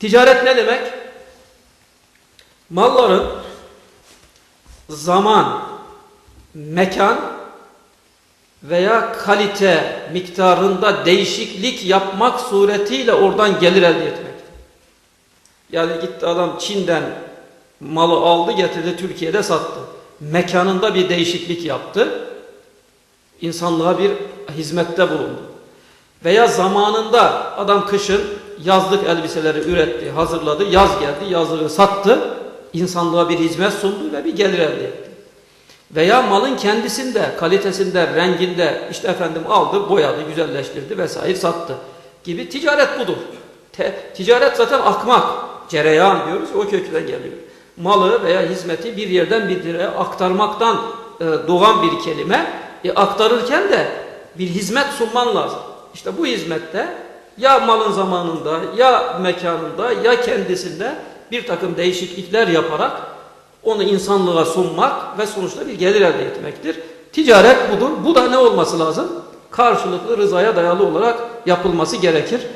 Ticaret ne demek? Malların zaman, mekan veya kalite miktarında değişiklik yapmak suretiyle oradan gelir elde etmek. Yani gitti adam Çin'den malı aldı getirdi Türkiye'de sattı. Mekanında bir değişiklik yaptı. İnsanlığa bir hizmette bulundu. Veya zamanında adam kışın yazlık elbiseleri üretti, hazırladı, yaz geldi, yazlığı sattı, insanlığa bir hizmet sundu ve bir gelir elde etti. Veya malın kendisinde, kalitesinde, renginde işte efendim aldı, boyadı, güzelleştirdi vesaire sattı gibi ticaret budur. Te- ticaret zaten akmak, cereyan diyoruz, o kökten geliyor. Malı veya hizmeti bir yerden bir yere aktarmaktan e, doğan bir kelime. E, aktarırken de bir hizmet sunman lazım. İşte bu hizmette ya malın zamanında, ya mekanında, ya kendisinde bir takım değişiklikler yaparak onu insanlığa sunmak ve sonuçta bir gelir elde etmektir. Ticaret budur. Bu da ne olması lazım? Karşılıklı rızaya dayalı olarak yapılması gerekir.